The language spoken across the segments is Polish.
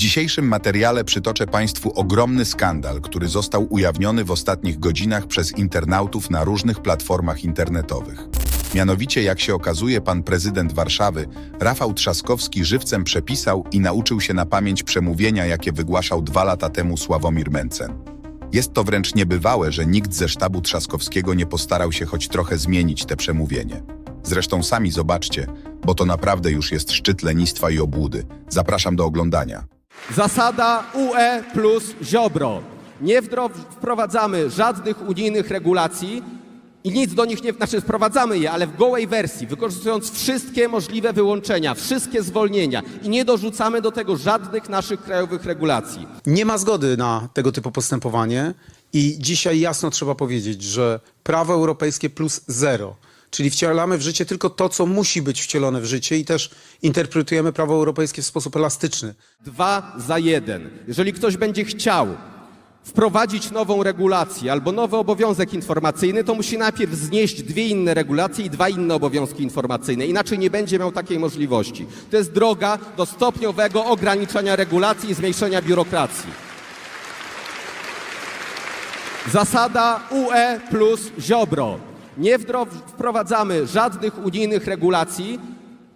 dzisiejszym materiale przytoczę Państwu ogromny skandal, który został ujawniony w ostatnich godzinach przez internautów na różnych platformach internetowych. Mianowicie, jak się okazuje, pan prezydent Warszawy, Rafał Trzaskowski, żywcem przepisał i nauczył się na pamięć przemówienia, jakie wygłaszał dwa lata temu Sławomir Mencen. Jest to wręcz niebywałe, że nikt ze sztabu Trzaskowskiego nie postarał się choć trochę zmienić te przemówienie. Zresztą sami zobaczcie, bo to naprawdę już jest szczyt lenistwa i obłudy. Zapraszam do oglądania. Zasada UE plus Ziobro. Nie wprowadzamy żadnych unijnych regulacji i nic do nich nie, znaczy wprowadzamy je, ale w gołej wersji, wykorzystując wszystkie możliwe wyłączenia, wszystkie zwolnienia i nie dorzucamy do tego żadnych naszych krajowych regulacji. Nie ma zgody na tego typu postępowanie i dzisiaj jasno trzeba powiedzieć, że prawo europejskie plus zero, czyli wcielamy w życie tylko to, co musi być wcielone w życie i też interpretujemy prawo europejskie w sposób elastyczny. Dwa za jeden. Jeżeli ktoś będzie chciał wprowadzić nową regulację albo nowy obowiązek informacyjny, to musi najpierw znieść dwie inne regulacje i dwa inne obowiązki informacyjne. Inaczej nie będzie miał takiej możliwości. To jest droga do stopniowego ograniczania regulacji i zmniejszenia biurokracji. Zasada UE plus Ziobro. Nie wprowadzamy żadnych unijnych regulacji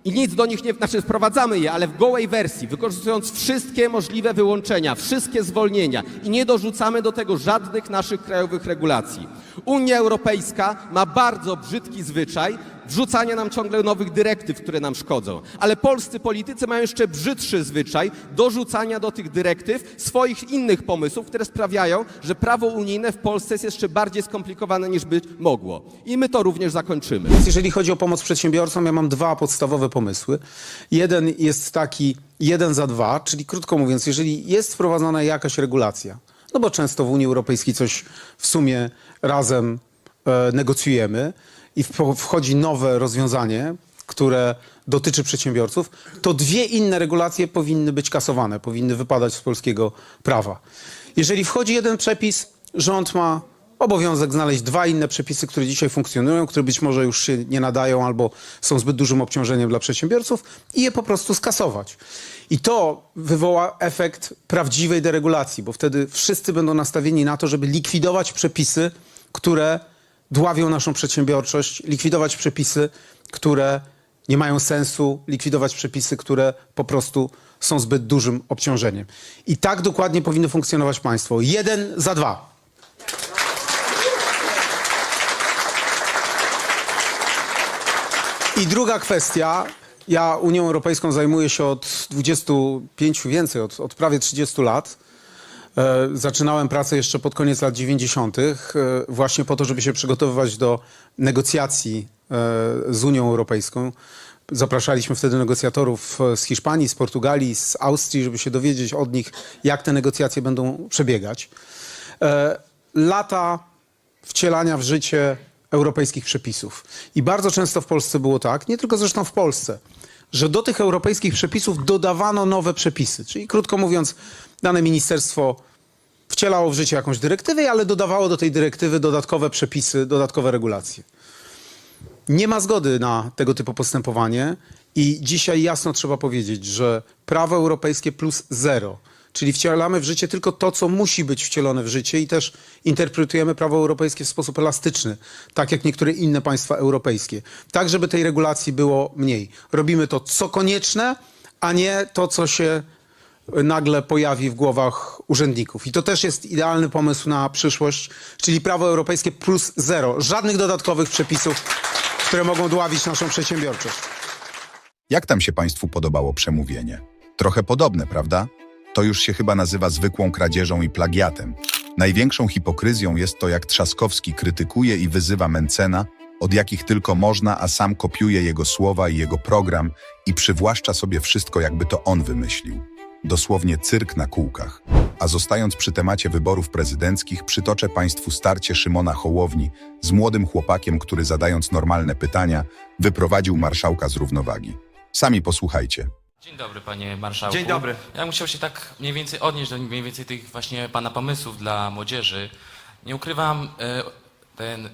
i nic do nich nie, znaczy wprowadzamy je, ale w gołej wersji, wykorzystując wszystkie możliwe wyłączenia, wszystkie zwolnienia i nie dorzucamy do tego żadnych naszych krajowych regulacji. Unia Europejska ma bardzo brzydki zwyczaj wrzucania nam ciągle nowych dyrektyw, które nam szkodzą. Ale polscy politycy mają jeszcze brzydszy zwyczaj dorzucania do tych dyrektyw swoich innych pomysłów, które sprawiają, że prawo unijne w Polsce jest jeszcze bardziej skomplikowane niż być mogło. I my to również zakończymy. Jeżeli chodzi o pomoc przedsiębiorcom, ja mam dwa podstawowe pomysły. Jeden jest taki jeden za dwa, czyli krótko mówiąc, jeżeli jest wprowadzana jakaś regulacja, no bo często w Unii Europejskiej coś w sumie razem e, negocjujemy i wchodzi nowe rozwiązanie, które dotyczy przedsiębiorców, to dwie inne regulacje powinny być kasowane, powinny wypadać z polskiego prawa. Jeżeli wchodzi jeden przepis, rząd ma obowiązek znaleźć dwa inne przepisy, które dzisiaj funkcjonują, które być może już się nie nadają albo są zbyt dużym obciążeniem dla przedsiębiorców i je po prostu skasować. I to wywoła efekt prawdziwej deregulacji, bo wtedy wszyscy będą nastawieni na to, żeby likwidować przepisy, które dławią naszą przedsiębiorczość, likwidować przepisy, które nie mają sensu, likwidować przepisy, które po prostu są zbyt dużym obciążeniem. I tak dokładnie powinno funkcjonować państwo. Jeden za dwa. I druga kwestia. Ja Unią Europejską zajmuję się od 25 więcej, od, od prawie 30 lat. E, zaczynałem pracę jeszcze pod koniec lat 90., e, właśnie po to, żeby się przygotowywać do negocjacji e, z Unią Europejską. Zapraszaliśmy wtedy negocjatorów z Hiszpanii, z Portugalii, z Austrii, żeby się dowiedzieć od nich, jak te negocjacje będą przebiegać. Lata wcielania w życie europejskich przepisów. I bardzo często w Polsce było tak, nie tylko zresztą w Polsce, że do tych europejskich przepisów dodawano nowe przepisy. Czyli krótko mówiąc, dane ministerstwo wcielało w życie jakąś dyrektywę, ale dodawało do tej dyrektywy dodatkowe przepisy, dodatkowe regulacje. Nie ma zgody na tego typu postępowanie i dzisiaj jasno trzeba powiedzieć, że prawo europejskie plus zero, czyli wcielamy w życie tylko to, co musi być wcielone w życie i też interpretujemy prawo europejskie w sposób elastyczny, tak jak niektóre inne państwa europejskie, tak żeby tej regulacji było mniej. Robimy to, co konieczne, a nie to, co się nagle pojawi w głowach urzędników. I to też jest idealny pomysł na przyszłość, czyli prawo europejskie plus zero. Żadnych dodatkowych przepisów, które mogą dławić naszą przedsiębiorczość. Jak tam się Państwu podobało przemówienie? Trochę podobne, prawda? To już się chyba nazywa zwykłą kradzieżą i plagiatem. Największą hipokryzją jest to, jak Trzaskowski krytykuje i wyzywa Mencena, od jakich tylko można, a sam kopiuje jego słowa i jego program i przywłaszcza sobie wszystko, jakby to on wymyślił. Dosłownie cyrk na kółkach. A zostając przy temacie wyborów prezydenckich, przytoczę Państwu starcie Szymona Hołowni z młodym chłopakiem, który zadając normalne pytania, wyprowadził marszałka z równowagi. Sami posłuchajcie. Dzień dobry, panie marszałku. Dzień dobry. Ja musiał się tak mniej więcej odnieść do mniej więcej tych właśnie pana pomysłów dla młodzieży. Nie ukrywam, e, ten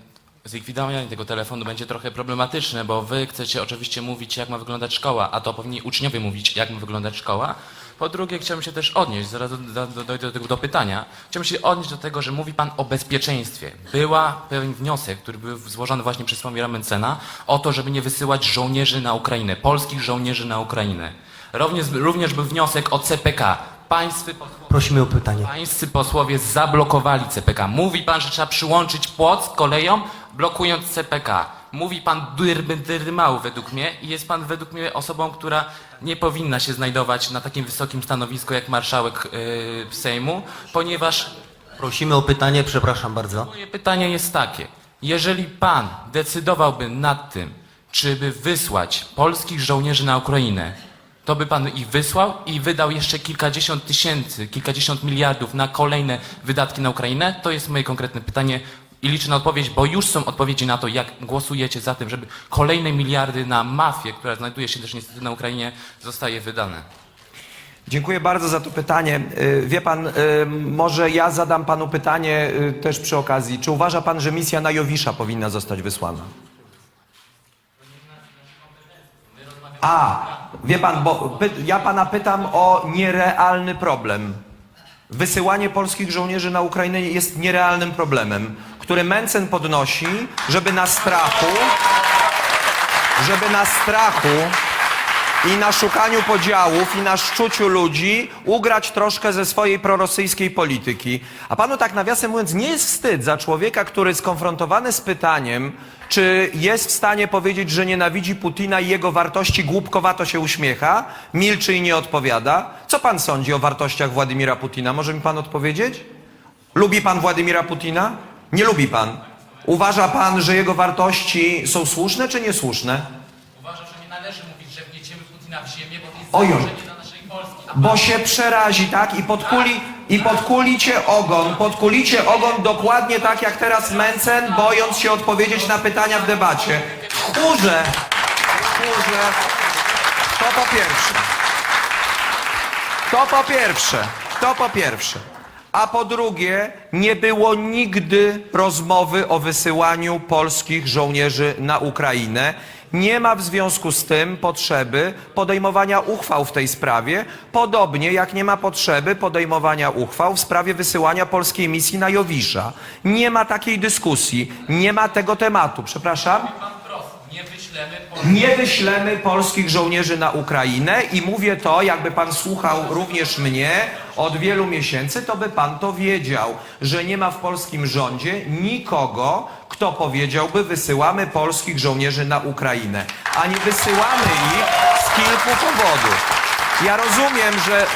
zlikwidowanie tego telefonu będzie trochę problematyczne, bo wy chcecie oczywiście mówić, jak ma wyglądać szkoła, a to powinni uczniowie mówić, jak ma wyglądać szkoła. Po drugie, chciałbym się też odnieść, zaraz do- do- do- dojdę do, tego do pytania, chciałbym się odnieść do tego, że mówi Pan o bezpieczeństwie. Była pewien wniosek, który był złożony właśnie przez Sławomira Mencena, o to, żeby nie wysyłać żołnierzy na Ukrainę, polskich żołnierzy na Ukrainę. Również, również był wniosek o CPK. Państwy posłowie, Prosimy o pytanie. pańscy posłowie zablokowali CPK. Mówi Pan, że trzeba przyłączyć płot z koleją, blokując CPK. Mówi Pan dyrmał według mnie i jest Pan według mnie osobą, która nie powinna się znajdować na takim wysokim stanowisku jak marszałek yy, Sejmu, ponieważ Prosimy o pytanie, przepraszam bardzo. Moje pytanie jest takie. Jeżeli pan decydowałby nad tym, czy by wysłać polskich żołnierzy na Ukrainę, to by pan ich wysłał i wydał jeszcze kilkadziesiąt tysięcy, kilkadziesiąt miliardów na kolejne wydatki na Ukrainę? To jest moje konkretne pytanie i liczę na odpowiedź, bo już są odpowiedzi na to, jak głosujecie za tym, żeby kolejne miliardy na mafię, która znajduje się też niestety na Ukrainie, zostaje wydane. Dziękuję bardzo za to pytanie. Y, Wie pan, y, może ja zadam panu pytanie y, też przy okazji. Czy uważa pan, że misja na Jowisza powinna zostać wysłana? A, wie pan, bo ja pana pytam o nierealny problem. Wysyłanie polskich żołnierzy na Ukrainę jest nierealnym problemem, który Mencen podnosi, żeby na strachu, żeby na strachu i na szukaniu podziałów i na szczuciu ludzi ugrać troszkę ze swojej prorosyjskiej polityki. A panu tak nawiasem mówiąc, nie jest wstyd za człowieka, który skonfrontowany z pytaniem, czy jest w stanie powiedzieć, że nienawidzi Putina i jego wartości, głupkowato się uśmiecha, milczy i nie odpowiada. Co pan sądzi o wartościach Władimira Putina? Może mi pan odpowiedzieć? Lubi pan Władimira Putina? Nie lubi pan. Uważa pan, że jego wartości są słuszne czy niesłuszne? Uważam, że nie należy mówić, że wniesiemy Putina w ziemię, bo to jest Ojoj. zagrożenie dla naszej Polski. Bo się przerazi, tak? I podkuli, i podkulicie ogon, podkulicie ogon dokładnie tak jak teraz Mencen, bojąc się odpowiedzieć na pytania w debacie. Tchórze, tchórze, to po pierwsze. To po pierwsze, to po pierwsze. A po drugie, nie było nigdy rozmowy o wysyłaniu polskich żołnierzy na Ukrainę. Nie ma w związku z tym potrzeby podejmowania uchwał w tej sprawie, podobnie jak nie ma potrzeby podejmowania uchwał w sprawie wysyłania polskiej misji na Jowisza. Nie ma takiej dyskusji, nie ma tego tematu. Przepraszam? Nie wyślemy polskich żołnierzy na Ukrainę i mówię to, jakby pan słuchał również mnie od wielu miesięcy, to by pan to wiedział, że nie ma w polskim rządzie nikogo, kto powiedziałby wysyłamy polskich żołnierzy na Ukrainę, a nie wysyłamy ich z kilku powodów. Ja rozumiem, że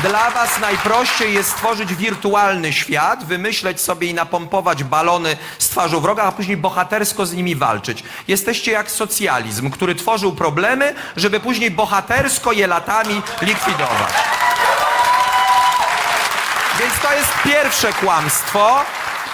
dla was najprościej jest stworzyć wirtualny świat, wymyśleć sobie i napompować balony z twarzą wroga, a później bohatersko z nimi walczyć. Jesteście jak socjalizm, który tworzył problemy, żeby później bohatersko je latami likwidować. Więc to jest pierwsze kłamstwo.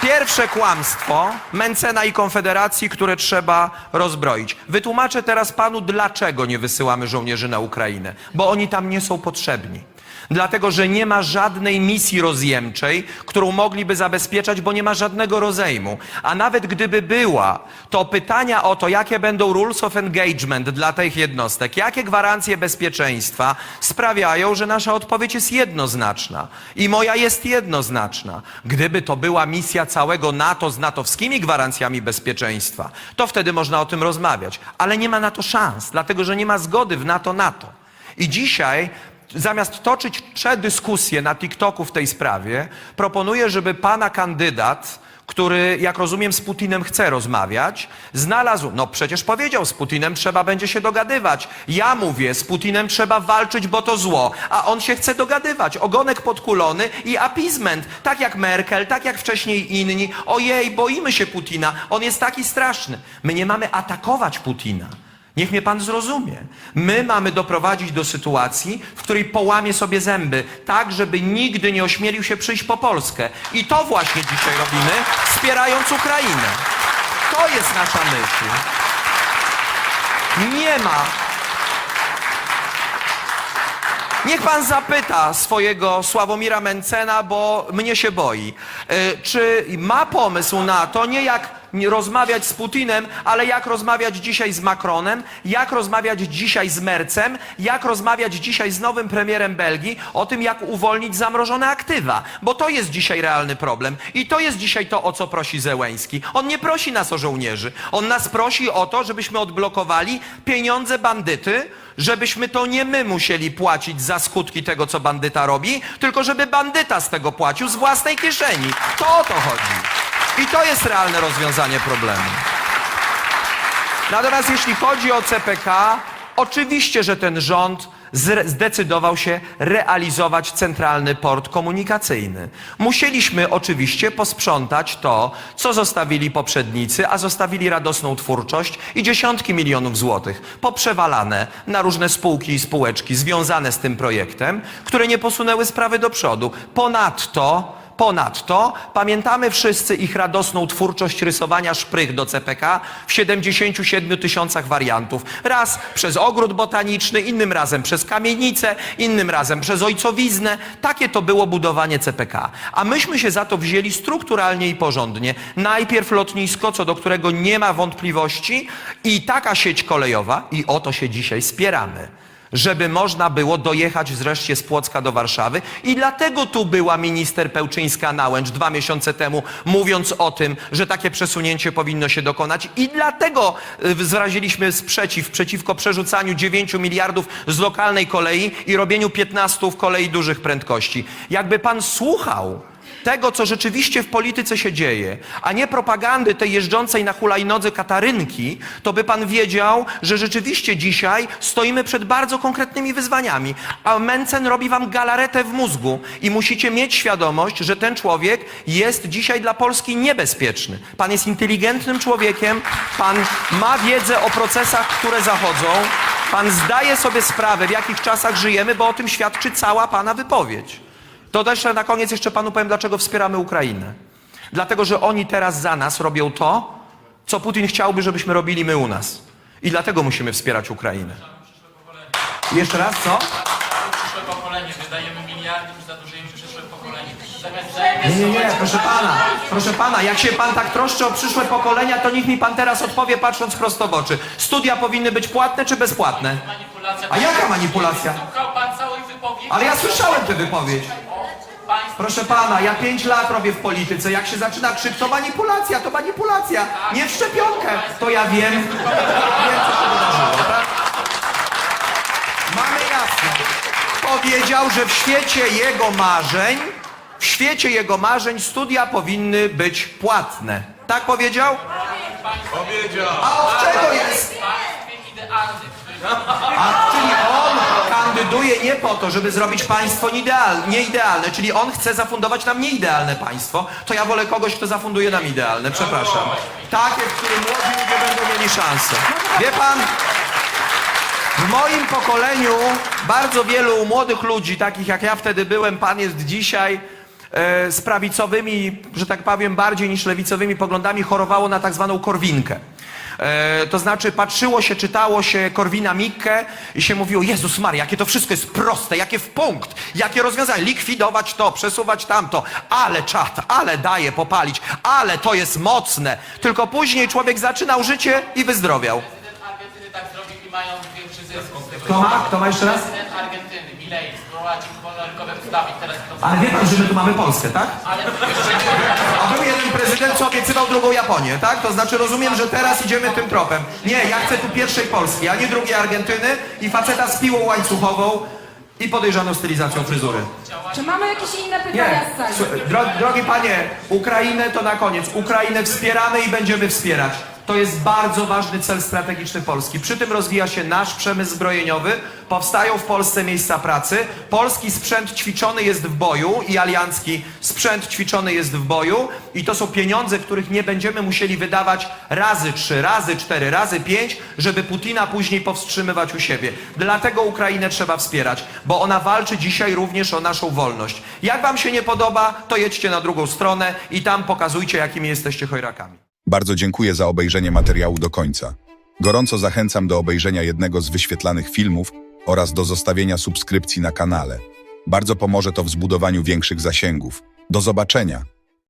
Pierwsze kłamstwo Mencena i Konfederacji, które trzeba rozbroić. Wytłumaczę teraz panu, dlaczego nie wysyłamy żołnierzy na Ukrainę. Bo oni tam nie są potrzebni. Dlatego, że nie ma żadnej misji rozjemczej, którą mogliby zabezpieczać, bo nie ma żadnego rozejmu. A nawet gdyby była, to pytania o to, jakie będą rules of engagement dla tych jednostek, jakie gwarancje bezpieczeństwa sprawiają, że nasza odpowiedź jest jednoznaczna. I moja jest jednoznaczna. Gdyby to była misja całego NATO z natowskimi gwarancjami bezpieczeństwa, to wtedy można o tym rozmawiać. Ale nie ma na to szans, dlatego że nie ma zgody w NATO-NATO. I dzisiaj zamiast toczyć trzy dyskusje na TikToku w tej sprawie, proponuję, żeby pana kandydat, który, jak rozumiem, z Putinem chce rozmawiać, znalazł, no przecież powiedział, z Putinem trzeba będzie się dogadywać. Ja mówię, z Putinem trzeba walczyć, bo to zło, a on się chce dogadywać. Ogonek podkulony i appeasement, tak jak Merkel, tak jak wcześniej inni. Ojej, boimy się Putina, on jest taki straszny. My nie mamy atakować Putina. Niech mnie pan zrozumie. My mamy doprowadzić do sytuacji, w której połamie sobie zęby, tak, żeby nigdy nie ośmielił się przyjść po Polskę. I to właśnie dzisiaj robimy, wspierając Ukrainę. To jest nasza myśl. Nie ma. Niech pan zapyta swojego Sławomira Mencena, bo mnie się boi. E, Czy ma pomysł na to, nie jak rozmawiać z Putinem, ale jak rozmawiać dzisiaj z Macronem, jak rozmawiać dzisiaj z Mercem, jak rozmawiać dzisiaj z nowym premierem Belgii o tym, jak uwolnić zamrożone aktywa. Bo to jest dzisiaj realny problem. I to jest dzisiaj to, o co prosi Zełęński. On nie prosi nas o żołnierzy. On nas prosi o to, żebyśmy odblokowali pieniądze bandyty, żebyśmy to nie my musieli płacić za skutki tego, co bandyta robi, tylko żeby bandyta z tego płacił z własnej kieszeni. To o to chodzi. I to jest realne rozwiązanie problemu. Natomiast jeśli chodzi o CPK, oczywiście, że ten rząd zdecydował się realizować centralny port komunikacyjny. Musieliśmy oczywiście posprzątać to, co zostawili poprzednicy, a zostawili radosną twórczość i dziesiątki milionów złotych poprzewalane na różne spółki i spółeczki związane z tym projektem, które nie posunęły sprawy do przodu. Ponadto Ponadto pamiętamy wszyscy ich radosną twórczość rysowania szprych do CPK w 77 tysiącach wariantów. Raz przez ogród botaniczny, innym razem przez kamienicę, innym razem przez ojcowiznę. Takie to było budowanie CPK. A myśmy się za to wzięli strukturalnie i porządnie. Najpierw lotnisko, co do którego nie ma wątpliwości i taka sieć kolejowa i o to się dzisiaj spieramy żeby można było dojechać wreszcie z Płocka do Warszawy. I dlatego tu była minister Pełczyńska-Nałęcz dwa miesiące temu, mówiąc o tym, że takie przesunięcie powinno się dokonać. I dlatego wyraziliśmy sprzeciw przeciwko przerzucaniu 9 miliardów z lokalnej kolei i robieniu 15 w kolei dużych prędkości. Jakby pan słuchał tego, co rzeczywiście w polityce się dzieje, a nie propagandy tej jeżdżącej na hulajnodze Katarynki, to by pan wiedział, że rzeczywiście dzisiaj stoimy przed bardzo konkretnymi wyzwaniami. A Mencen robi wam galaretę w mózgu i musicie mieć świadomość, że ten człowiek jest dzisiaj dla Polski niebezpieczny. Pan jest inteligentnym człowiekiem, pan ma wiedzę o procesach, które zachodzą, pan zdaje sobie sprawę, w jakich czasach żyjemy, bo o tym świadczy cała pana wypowiedź. To też na koniec jeszcze panu powiem, dlaczego wspieramy Ukrainę. Dlatego, że oni teraz za nas robią to, co Putin chciałby, żebyśmy robili my u nas. I dlatego musimy wspierać Ukrainę. Jeszcze raz, co? Przyszłe pokolenie, wydajemy miliardy, już zadłużymy przyszłe pokolenie. Zamiast Nie, nie, nie, proszę pana, proszę pana, jak się pan tak troszczy o przyszłe pokolenia, to niech mi pan teraz odpowie, patrząc prosto w oczy. Studia powinny być płatne czy bezpłatne? manipulacja... A jaka manipulacja? Słuchał pan całej wypowiedzi? Ale ja słyszałem tę wypowiedź. Proszę pana, ja pięć lat robię w polityce. Jak się zaczyna krzyk, to manipulacja, to manipulacja. Nie w szczepionkę. To ja wiem, wiem co się wydarzyło, tak? Mamy jasno. Powiedział, że w świecie jego marzeń, w świecie jego marzeń studia powinny być płatne. Tak powiedział? Powiedział. A od czego jest? A czyli on kandyduje nie po to, żeby zrobić państwo nieidealne, nieidealne, czyli on chce zafundować nam nieidealne państwo, to ja wolę kogoś, kto zafunduje nam idealne, przepraszam. Takie, w którym młodzi ludzie będą mieli szansę. Wie pan, w moim pokoleniu bardzo wielu młodych ludzi, takich jak ja wtedy byłem, pan jest dzisiaj, z prawicowymi, że tak powiem, bardziej niż lewicowymi poglądami chorowało na tak zwaną korwinkę. E, to znaczy patrzyło się, czytało się Korwina Mikke i się mówiło, Jezus Maria, jakie to wszystko jest proste, jakie w punkt, jakie rozwiązania, likwidować to, przesuwać tamto, ale czat, ale daje popalić, ale to jest mocne. Tylko później człowiek zaczynał życie i wyzdrowiał. I mają większy zysk z tego. Kto ma? Kto ma jeszcze raz? Prezydent Argentyny, Milei, wolnorynkowe ustawy i teraz to... Ale wie pan, że my tu mamy Polskę, tak? Ale jeszcze A był jeden prezydent, co obiecywał drugą Japonię, tak? To znaczy rozumiem, że teraz idziemy tym tropem. Nie, ja chcę tu pierwszej Polski, a nie drugiej Argentyny i faceta z piłą łańcuchową i podejrzaną stylizacją fryzury. Czy mamy jakieś inne pytania Nie, z sali? Słuchaj, dro, drogi panie, Ukrainę to na koniec. Ukrainę wspieramy i będziemy wspierać. To jest bardzo ważny cel strategiczny Polski. Przy tym rozwija się nasz przemysł zbrojeniowy, powstają w Polsce miejsca pracy, polski sprzęt ćwiczony jest w boju i aliancki sprzęt ćwiczony jest w boju i to są pieniądze, których nie będziemy musieli wydawać razy trzy, razy cztery, razy pięć, żeby Putina później powstrzymywać u siebie. Dlatego Ukrainę trzeba wspierać, bo ona walczy dzisiaj również o naszą wolność. Jak wam się nie podoba, to jedźcie na drugą stronę i tam pokazujcie, jakimi jesteście chojrakami. Bardzo dziękuję za obejrzenie materiału do końca. Gorąco zachęcam do obejrzenia jednego z wyświetlanych filmów oraz do zostawienia subskrypcji na kanale. Bardzo pomoże to w zbudowaniu większych zasięgów. Do zobaczenia!